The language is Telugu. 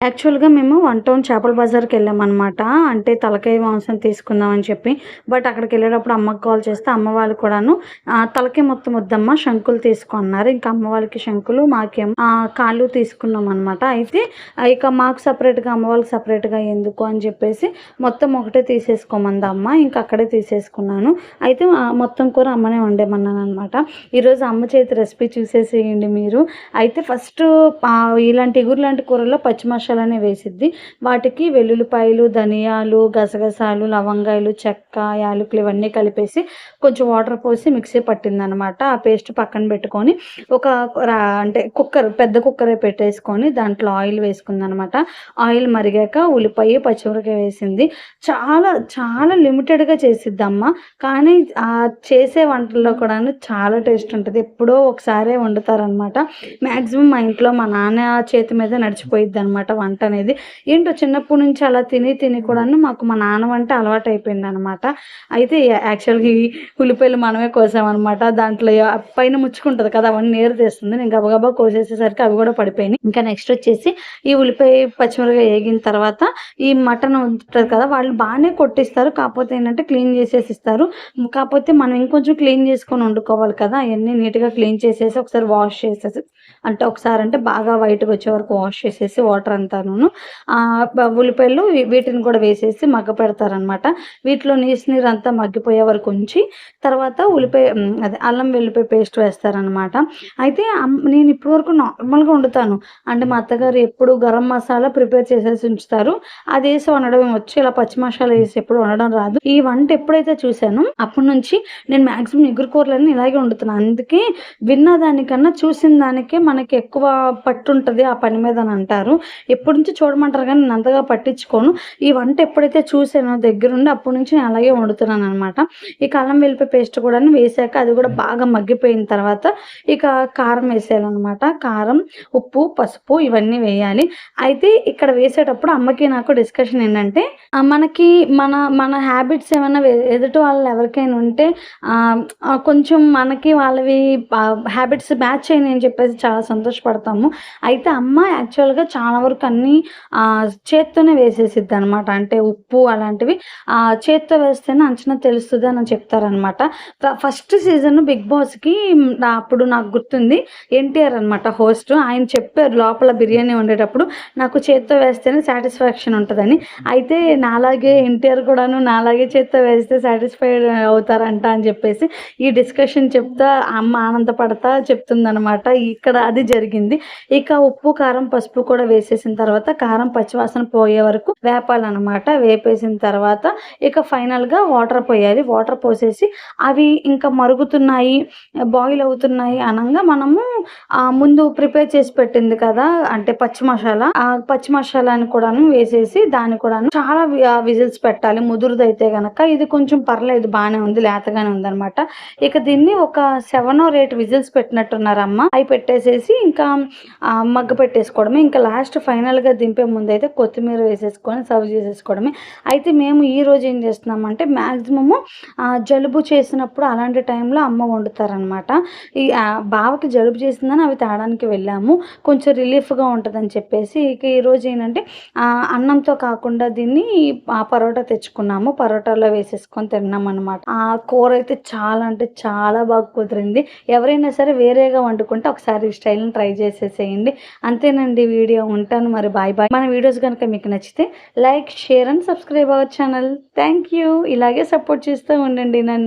యాక్చువల్‌గా మేము వన్ టౌన్ చేపల బజార్‌కి వెళ్ళామనమాట. అంటే తలకాయ మాంసం తీసుకుందామని చెప్పి. బట్ అక్కడికి వెళ్ళేటప్పుడు అమ్మకి కాల్ చేస్తే అమ్మ వాళ్ళు కూడాను "తలకాయ మొత్తం వద్దమ్మ శంకులు తీసుకున్నారు ఇంకా అమ్మ వాళ్ళకి శంకులు, మాకేమో కాళ్ళు కాళ్ళు తీసుకున్నామనమాట. అయితే ఇక మాకు సపరేట్గా అమ్మ వాళ్ళకి ఎందుకు అని చెప్పేసి మొత్తం ఒకటే తీసేసుకోమంది అమ్మ. ఇంకా అక్కడే తీసేసుకున్నాను. అయితే మొత్తం కూర అమ్మనే వండేమన్నాను అనమాట ఈరోజు అమ్మ చేతి రెసిపీ చూసేసేయండి మీరు. అయితే ఫస్ట్ ఇలాంటి ఇగురు లాంటి కూరల్లో పచ్చి మసాలానే వేసిద్ది. వాటికి వెల్లుల్లిపాయలు, ధనియాలు, గసగసాలు, లవంగాయలు, చెక్క, యాలకులు ఇవన్నీ కలిపేసి కొంచెం వాటర్ పోసి మిక్సీ పట్టిందనమాట. ఆ పేస్ట్ పక్కన పెట్టుకొని ఒక రా అంటే కుక్కర్ పెద్ద కుక్కరే పెట్టేసుకొని దాంట్లో ఆయిల్ వేసుకుందనమాట. ఆయిల్ మరిగాక ఉల్లిపాయ, పచ్చిమిరకాయ వేసింది. చాలా చాలా లిమిటెడ్‌గా చేసిద్దమ్మ. కానీ ఆ చేసే వంటల్లో కూడా చాలా టేస్ట్ ఉంటుంది ఎప్పుడో ఒకసారే వండుతారనమాట. మ్యాక్సిమం మా ఇంట్లో మా నాన్న చేతి మీద నడిచిపోయిద్ది అనమాట వంట అనేది. ఏంటో చిన్నప్పటి నుంచి అలా తిని తిని కూడా మాకు మా నాన్న వంట అలవాటు అయిపోయిందన్నమాట అయితే యాక్చువల్‌గా ఈ ఉల్లిపాయలు మనమే కోసామనమాట. దాంట్లో పైన ముచ్చుకుంటది కదా! అవన్నీ నేరు తెస్తుంది నేను గబగబా కోసేసేసరికి అవి కూడా పడిపోయినాయి. ఇంకా నెక్స్ట్ వచ్చేసి ఈ ఉల్లిపాయ, పచ్చిమిరపకాయ ఏగిన తర్వాత ఈ మటన్ ఉంటది కదా! వాళ్ళు బాగానే కొట్టిస్తారు. కాకపోతే ఏంటంటే క్లీన్ చేసేసి ఇస్తారు. కాకపోతే మనం ఇంకొంచెం క్లీన్ చేసుకొని వండుకోవాలి కదా! అవన్నీ నీట్‌గా క్లీన్ చేసేసి ఒకసారి వాష్ చేసేసి అంటే ఒకసారి అంటే బాగా వైట్‌గా వచ్చే వరకు వాష్ చేసేసి వాటర్ అంతా ఆహ్, ఉల్లిపాయలు వీటిని కూడా వేసేసి మగ్గ పెడతారనమాట వీటిలో నీసు అంతా మగ్గిపోయే వరకు ఉంచి తర్వాత ఉల్లిపాయ అదే అల్లం వెల్లిపాయ పేస్ట్ వేస్తారనమాట. అయితే నేను ఇప్పటి వరకు నార్మల్‌గా వండుతాను. అంటే మా అత్తగారు ఎప్పుడు గరం మసాలా ప్రిపేర్ చేసేసి ఉంచుతారు. అది వేసి వండడం వచ్చి ఇలా పచ్చి మసాలా వేసి ఎప్పుడు వండడం రాదు. ఈ వంట ఎప్పుడైతే చూశాను అప్పటి నుంచి నేను మాక్సిమం ఎగురు కూరలన్నీ ఇలాగే వండుతున్నాను అందుకే విన్న దానికన్నా చూసిన దానికే మనకి ఎక్కువ పట్టుంటది ఆ పని మీద అని అంటారు. ఎప్పటి నుంచి చూడమంటారు కానీ నేను అంతగా పట్టించుకోను. ఈ వంట ఎప్పుడైతే చూసానో దగ్గరుండి అప్పటి నుంచి నేను అలాగే వండుతున్నాను అనమాట ఈ అల్లం వెల్లిపాయ పేస్ట్ కూడా వేసాక అది కూడా బాగా మగ్గిపోయిన తర్వాత ఇక కారం వేసేయాలన్నమాట కారం, ఉప్పు, పసుపు ఇవన్నీ వేయాలి. అయితే ఇక్కడ వేసేటప్పుడు అమ్మకి నాకు డిస్కషన్ ఏంటంటే మనకి మన మన హ్యాబిట్స్ ఏమైనా ఎదుటి వాళ్ళు ఎవరికైనా ఉంటే కొంచెం మనకి వాళ్ళవి హ్యాబిట్స్ మ్యాచ్ అయినాయి అని చెప్పేసి చాలా సంతోషపడతాము. అయితే అమ్మ యాక్చువల్‌గా చాలా వరకు అన్నీ చేత్తోనే వేసేసిద్ది అనమాట అంటే ఉప్పు అలాంటివి చేత్తో వేస్తేనే అంచనా తెలుస్తుంది అని చెప్తారనమాట. ఫస్ట్ సీజన్ 'బిగ్ బాస్‌కి' నా అప్పుడు నాకు గుర్తుంది. ఎన్టీఆర్ అనమాట హోస్ట్. ఆయన చెప్పారు లోపల బిర్యానీ వండేటప్పుడు నాకు చేత్తో వేస్తేనే సాటిస్ఫాక్షన్ ఉంటుందని అయితే నాలాగే ఎన్టీఆర్ కూడాను నాలాగే చేత్తో వేస్తే సాటిస్ఫైడ్ అవుతారంట అని చెప్పేసి ఈ డిస్కషన్ చెప్తా అమ్మ ఆనందపడతా చెప్తుందనమాట. ఇక్కడ అది జరిగింది. ఇక ఉప్పు, కారం, పసుపు కూడా వేసేసిన తర్వాత కారం పచ్చివాసన పోయే వరకు వేపాలన్నమాట వేపేసిన తర్వాత ఇక ఫైనల్‌గా వాటర్ పోయాలి. వాటర్ పోసేసి అవి ఇంకా మరుగుతున్నాయి, బాయిల్ అవుతున్నాయి అనగా మనము ముందు ప్రిపేర్ చేసి పెట్టింది కదా! అంటే పచ్చి మసాలా. ఆ పచ్చి మసాలాని కూడాను వేసేసి దాన్ని కూడాను చాలా విజిల్స్ పెట్టాలి. ముదురుదైతే గనక ఇది కొంచెం పర్లేదు బాగానే ఉంది. లేతగానే ఉందనమాట. ఇక దీన్ని ఒక సెవెన్ ఆర్ ఎయిట్ విజిల్స్ పెట్టినట్టున్నారమ్మ అవి పెట్టేసేసి ఇంకా మగ్గ పెట్టేసుకోవడమే ఇంకా లాస్ట్ ఫైనల్‌గా దింపే ముందైతే కొత్తిమీర వేసేసుకొని సర్వ్ చేసేసుకోవడమే. అయితే మేము ఈరోజు ఏం చేస్తున్నామంటే మ్యాక్సిమము జలుబు చేసినప్పుడు అలాంటి టైంలో అమ్మ వండుతారనమాట. ఈ బావకి జలుబు చేసిందని అవి తేడానికి వెళ్ళాము. కొంచెం రిలీఫ్‌గా ఉంటుందని చెప్పేసి ఇక ఈరోజు ఏంటంటే అన్నంతో కాకుండా దీన్ని ఆ పరోటా తెచ్చుకున్నాము. పరోటాలో వేసేసుకొని తిన్నామనమాట. ఆ కూర అయితే చాలా అంటే చాలా బాగా కుదిరింది. ఎవరైనా సరే వేరేగా వండుకుంటే ఒకసారి ఈ స్టైల్‌ని ట్రై చేసేసేయండి. అంతేనండి వీడియో. ఉంటాను మరి బాయ్ బాయ్. మన వీడియోస్ కనుక మీకు నచ్చితే like, share and subscribe our channel. Thank you. ఇలాగే సపోర్ట్ చేస్తూ ఉండండి నన్ను.